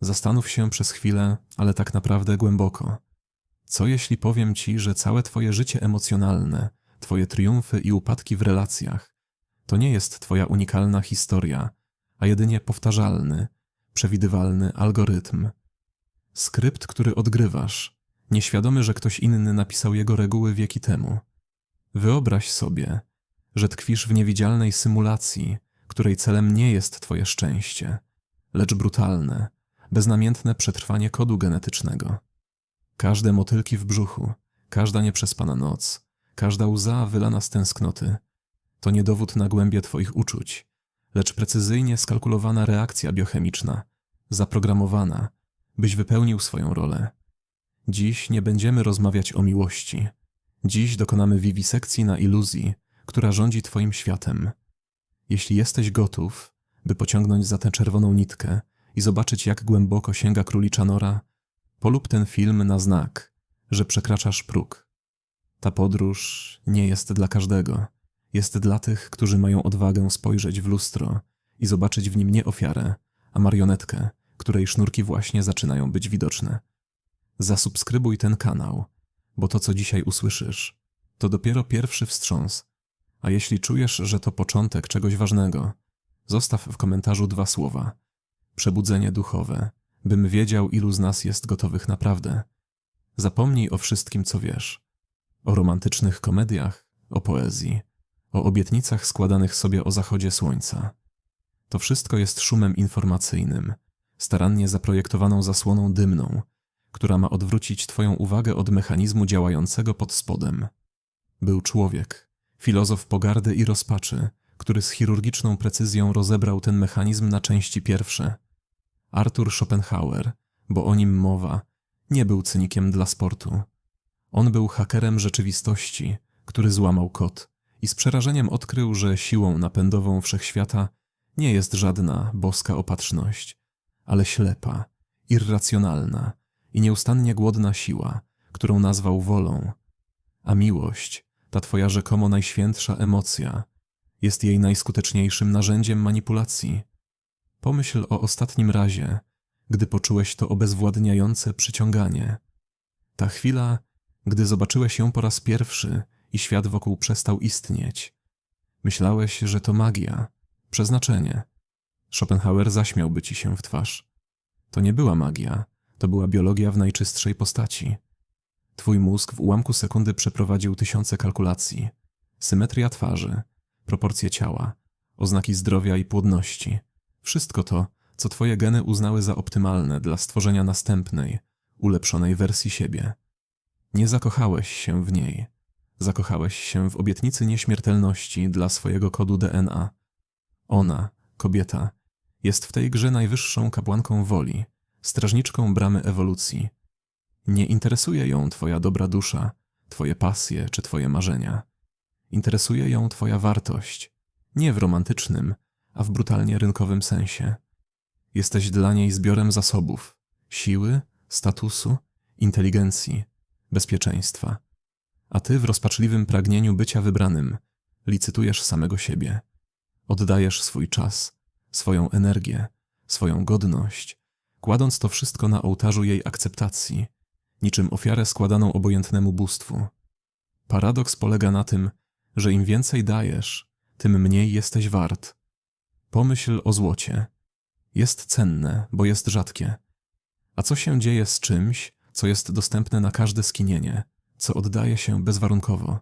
Zastanów się przez chwilę, ale tak naprawdę głęboko. Co jeśli powiem ci, że całe twoje życie emocjonalne, twoje triumfy i upadki w relacjach, to nie jest twoja unikalna historia, a jedynie powtarzalny, przewidywalny algorytm. Skrypt, który odgrywasz, nieświadomy, że ktoś inny napisał jego reguły wieki temu. Wyobraź sobie, że tkwisz w niewidzialnej symulacji, której celem nie jest twoje szczęście, lecz brutalne, beznamiętne przetrwanie kodu genetycznego. Każde motylki w brzuchu, każda nieprzespana noc, każda łza wylana z tęsknoty to nie dowód na głębie twoich uczuć, lecz precyzyjnie skalkulowana reakcja biochemiczna, zaprogramowana, byś wypełnił swoją rolę. Dziś nie będziemy rozmawiać o miłości. Dziś dokonamy wiwisekcji na iluzji, która rządzi twoim światem. Jeśli jesteś gotów, by pociągnąć za tę czerwoną nitkę i zobaczyć, jak głęboko sięga królicza nora, polub ten film na znak, że przekraczasz próg. Ta podróż nie jest dla każdego. Jest dla tych, którzy mają odwagę spojrzeć w lustro i zobaczyć w nim nie ofiarę, a marionetkę, której sznurki właśnie zaczynają być widoczne. Zasubskrybuj ten kanał, bo to, co dzisiaj usłyszysz, to dopiero pierwszy wstrząs. A jeśli czujesz, że to początek czegoś ważnego, zostaw w komentarzu dwa słowa: przebudzenie duchowe, bym wiedział, ilu z nas jest gotowych naprawdę. Zapomnij o wszystkim, co wiesz. O romantycznych komediach, o poezji, o obietnicach składanych sobie o zachodzie słońca. To wszystko jest szumem informacyjnym, starannie zaprojektowaną zasłoną dymną, która ma odwrócić Twoją uwagę od mechanizmu działającego pod spodem. Był człowiek, filozof pogardy i rozpaczy, który z chirurgiczną precyzją rozebrał ten mechanizm na części pierwsze. Arthur Schopenhauer, bo o nim mowa, nie był cynikiem dla sportu. On był hakerem rzeczywistości, który złamał kod i z przerażeniem odkrył, że siłą napędową wszechświata nie jest żadna boska opatrzność, ale ślepa, irracjonalna i nieustannie głodna siła, którą nazwał wolą. A miłość, ta twoja rzekomo najświętsza emocja, jest jej najskuteczniejszym narzędziem manipulacji. Pomyśl o ostatnim razie, gdy poczułeś to obezwładniające przyciąganie. Ta chwila, gdy zobaczyłeś ją po raz pierwszy i świat wokół przestał istnieć. Myślałeś, że to magia, przeznaczenie. Schopenhauer zaśmiałby ci się w twarz. To nie była magia, to była biologia w najczystszej postaci. Twój mózg w ułamku sekundy przeprowadził tysiące kalkulacji. Symetria twarzy, proporcje ciała, oznaki zdrowia i płodności. Wszystko to, co twoje geny uznały za optymalne dla stworzenia następnej, ulepszonej wersji siebie. Nie zakochałeś się w niej. Zakochałeś się w obietnicy nieśmiertelności dla swojego kodu DNA. Ona, kobieta, jest w tej grze najwyższą kapłanką woli, strażniczką bramy ewolucji. Nie interesuje ją twoja dobra dusza, twoje pasje czy twoje marzenia. Interesuje ją twoja wartość, nie w romantycznym, a w brutalnie rynkowym sensie. Jesteś dla niej zbiorem zasobów, siły, statusu, inteligencji, bezpieczeństwa. A ty w rozpaczliwym pragnieniu bycia wybranym licytujesz samego siebie. Oddajesz swój czas, swoją energię, swoją godność, kładąc to wszystko na ołtarzu jej akceptacji, niczym ofiarę składaną obojętnemu bóstwu. Paradoks polega na tym, że im więcej dajesz, tym mniej jesteś wart. Pomyśl o złocie. Jest cenne, bo jest rzadkie. A co się dzieje z czymś, co jest dostępne na każde skinienie, co oddaje się bezwarunkowo?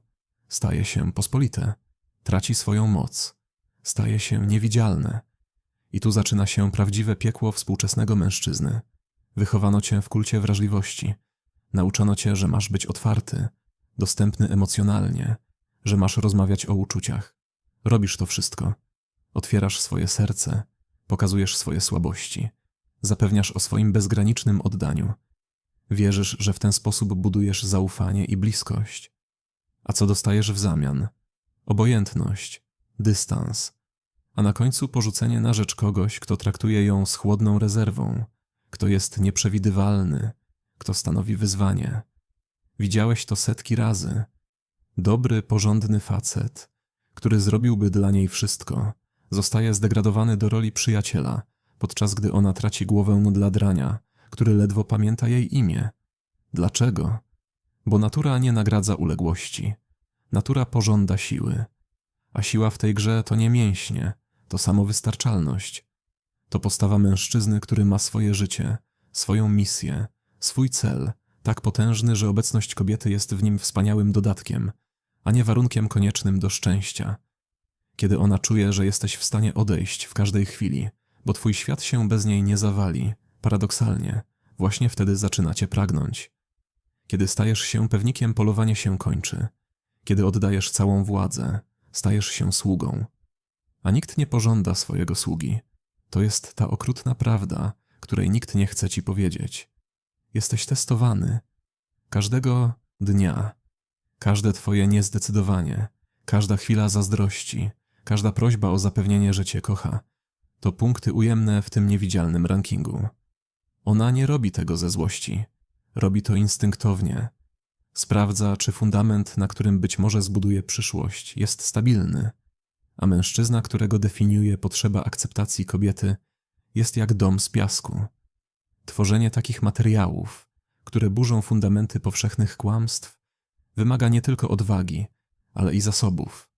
Staje się pospolite, traci swoją moc, staje się niewidzialne. I tu zaczyna się prawdziwe piekło współczesnego mężczyzny. Wychowano cię w kulcie wrażliwości. Nauczono cię, że masz być otwarty, dostępny emocjonalnie, że masz rozmawiać o uczuciach. Robisz to wszystko. Otwierasz swoje serce, pokazujesz swoje słabości, zapewniasz o swoim bezgranicznym oddaniu. Wierzysz, że w ten sposób budujesz zaufanie i bliskość. A co dostajesz w zamian? Obojętność, dystans, a na końcu porzucenie na rzecz kogoś, kto traktuje ją z chłodną rezerwą, kto jest nieprzewidywalny, kto stanowi wyzwanie. Widziałeś to setki razy. Dobry, porządny facet, który zrobiłby dla niej wszystko, zostaje zdegradowany do roli przyjaciela, podczas gdy ona traci głowę dla drania, który ledwo pamięta jej imię. Dlaczego? Bo natura nie nagradza uległości. Natura pożąda siły. A siła w tej grze to nie mięśnie, to samowystarczalność. To postawa mężczyzny, który ma swoje życie, swoją misję, swój cel, tak potężny, że obecność kobiety jest w nim wspaniałym dodatkiem, a nie warunkiem koniecznym do szczęścia. Kiedy ona czuje, że jesteś w stanie odejść w każdej chwili, bo twój świat się bez niej nie zawali, paradoksalnie, właśnie wtedy zaczynacie pragnąć. Kiedy stajesz się pewnikiem, polowanie się kończy. Kiedy oddajesz całą władzę, stajesz się sługą. A nikt nie pożąda swojego sługi. To jest ta okrutna prawda, której nikt nie chce ci powiedzieć. Jesteś testowany. Każdego dnia, każde twoje niezdecydowanie, każda chwila zazdrości, każda prośba o zapewnienie, że cię kocha, to punkty ujemne w tym niewidzialnym rankingu. Ona nie robi tego ze złości. Robi to instynktownie. Sprawdza, czy fundament, na którym być może zbuduje przyszłość, jest stabilny. A mężczyzna, którego definiuje potrzeba akceptacji kobiety, jest jak dom z piasku. Tworzenie takich materiałów, które burzą fundamenty powszechnych kłamstw, wymaga nie tylko odwagi, ale i zasobów.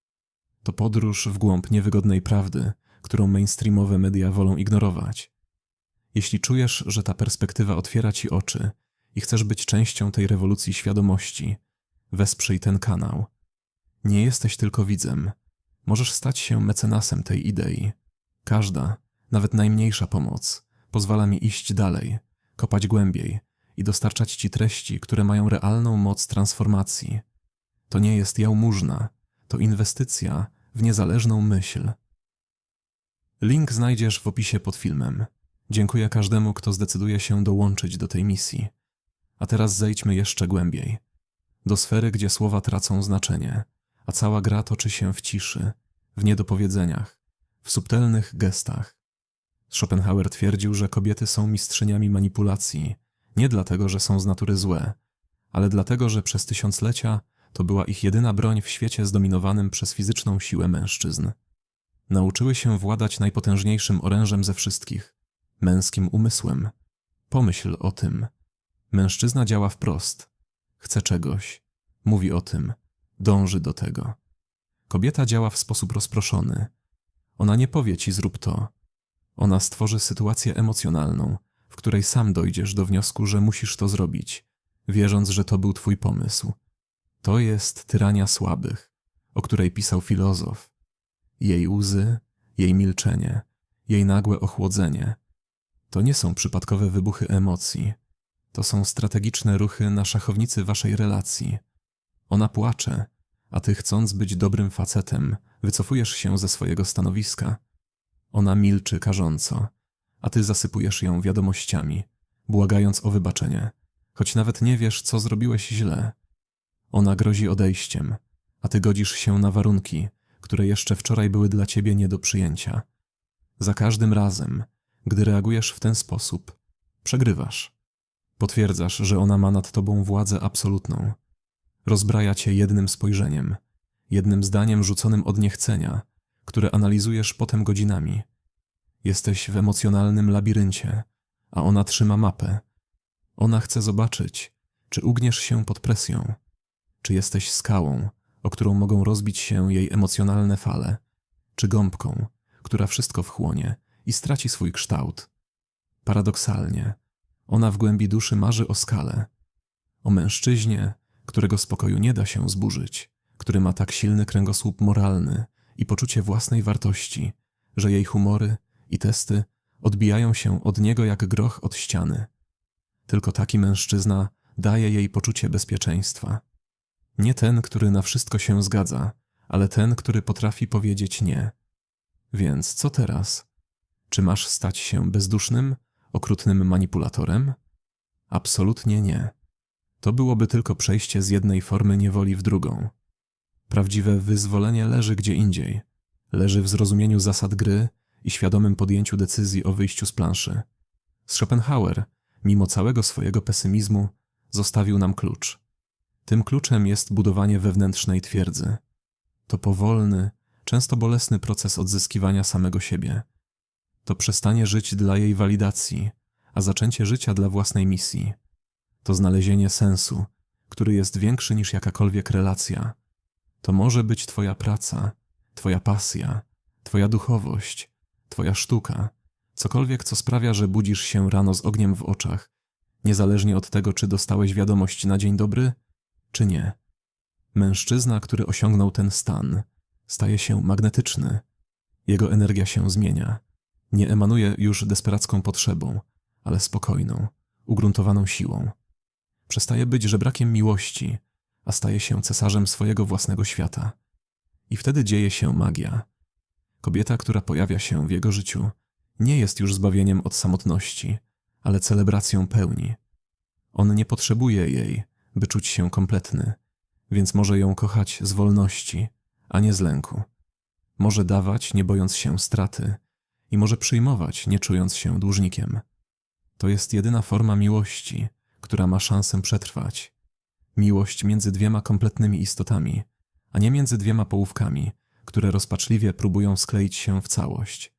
To podróż w głąb niewygodnej prawdy, którą mainstreamowe media wolą ignorować. Jeśli czujesz, że ta perspektywa otwiera ci oczy i chcesz być częścią tej rewolucji świadomości, wesprzyj ten kanał. Nie jesteś tylko widzem. Możesz stać się mecenasem tej idei. Każda, nawet najmniejsza pomoc, pozwala mi iść dalej, kopać głębiej i dostarczać ci treści, które mają realną moc transformacji. To nie jest jałmużna, to inwestycja w niezależną myśl. Link znajdziesz w opisie pod filmem. Dziękuję każdemu, kto zdecyduje się dołączyć do tej misji. A teraz zejdźmy jeszcze głębiej. Do sfery, gdzie słowa tracą znaczenie, a cała gra toczy się w ciszy, w niedopowiedzeniach, w subtelnych gestach. Schopenhauer twierdził, że kobiety są mistrzyniami manipulacji, nie dlatego, że są z natury złe, ale dlatego, że przez tysiąclecia to była ich jedyna broń w świecie zdominowanym przez fizyczną siłę mężczyzn. Nauczyły się władać najpotężniejszym orężem ze wszystkich męskim umysłem. Pomyśl o tym. Mężczyzna działa wprost. Chce czegoś, mówi o tym, dąży do tego. Kobieta działa w sposób rozproszony. Ona nie powie ci zrób to. Ona stworzy sytuację emocjonalną, w której sam dojdziesz do wniosku, że musisz to zrobić, wierząc, że to był twój pomysł. To jest tyrania słabych, o której pisał filozof. Jej łzy, jej milczenie, jej nagłe ochłodzenie to nie są przypadkowe wybuchy emocji. To są strategiczne ruchy na szachownicy waszej relacji. Ona płacze, a ty chcąc być dobrym facetem, wycofujesz się ze swojego stanowiska. Ona milczy karząco, a ty zasypujesz ją wiadomościami, błagając o wybaczenie, choć nawet nie wiesz, co zrobiłeś źle. Ona grozi odejściem, a ty godzisz się na warunki, które jeszcze wczoraj były dla ciebie nie do przyjęcia. Za każdym razem, gdy reagujesz w ten sposób, przegrywasz. Potwierdzasz, że ona ma nad tobą władzę absolutną. Rozbraja cię jednym spojrzeniem, jednym zdaniem rzuconym od niechcenia, które analizujesz potem godzinami. Jesteś w emocjonalnym labiryncie, a ona trzyma mapę. Ona chce zobaczyć, czy ugniesz się pod presją, czy jesteś skałą, o którą mogą rozbić się jej emocjonalne fale, czy gąbką, która wszystko wchłonie i straci swój kształt. Paradoksalnie, ona w głębi duszy marzy o skale, o mężczyźnie, którego spokoju nie da się zburzyć, który ma tak silny kręgosłup moralny i poczucie własnej wartości, że jej humory i testy odbijają się od niego jak groch od ściany. Tylko taki mężczyzna daje jej poczucie bezpieczeństwa. Nie ten, który na wszystko się zgadza, ale ten, który potrafi powiedzieć nie. Więc co teraz? Czy masz stać się bezdusznym, okrutnym manipulatorem? Absolutnie nie. To byłoby tylko przejście z jednej formy niewoli w drugą. Prawdziwe wyzwolenie leży gdzie indziej. Leży w zrozumieniu zasad gry i świadomym podjęciu decyzji o wyjściu z planszy. Schopenhauer, mimo całego swojego pesymizmu, zostawił nam klucz. Tym kluczem jest budowanie wewnętrznej twierdzy. To powolny, często bolesny proces odzyskiwania samego siebie to przestanie żyć dla jej walidacji, a zaczęcie życia dla własnej misji. To znalezienie sensu, który jest większy niż jakakolwiek relacja. To może być Twoja praca, Twoja pasja, Twoja duchowość, Twoja sztuka, cokolwiek, co sprawia, że budzisz się rano z ogniem w oczach, niezależnie od tego, czy dostałeś wiadomość na dzień dobry, czy nie. Mężczyzna, który osiągnął ten stan, staje się magnetyczny. Jego energia się zmienia. Nie emanuje już desperacką potrzebą, ale spokojną, ugruntowaną siłą. Przestaje być żebrakiem miłości, a staje się cesarzem swojego własnego świata. I wtedy dzieje się magia. Kobieta, która pojawia się w jego życiu, nie jest już zbawieniem od samotności, ale celebracją pełni. On nie potrzebuje jej, by czuć się kompletny, więc może ją kochać z wolności, a nie z lęku. Może dawać, nie bojąc się straty, i może przyjmować, nie czując się dłużnikiem. To jest jedyna forma miłości, która ma szansę przetrwać. Miłość między dwiema kompletnymi istotami, a nie między dwiema połówkami, które rozpaczliwie próbują skleić się w całość.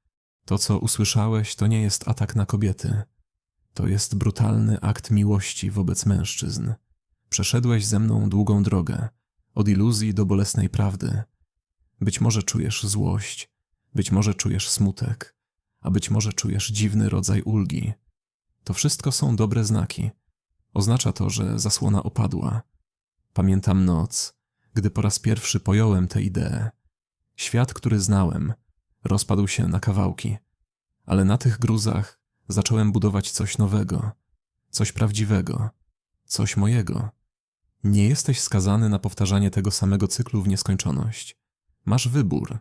To, co usłyszałeś, to nie jest atak na kobiety. To jest brutalny akt miłości wobec mężczyzn. Przeszedłeś ze mną długą drogę, od iluzji do bolesnej prawdy. Być może czujesz złość, być może czujesz smutek, a być może czujesz dziwny rodzaj ulgi. To wszystko są dobre znaki. Oznacza to, że zasłona opadła. Pamiętam noc, gdy po raz pierwszy pojąłem tę ideę. Świat, który znałem, rozpadł się na kawałki, ale na tych gruzach zacząłem budować coś nowego, coś prawdziwego, coś mojego. Nie jesteś skazany na powtarzanie tego samego cyklu w nieskończoność. Masz wybór.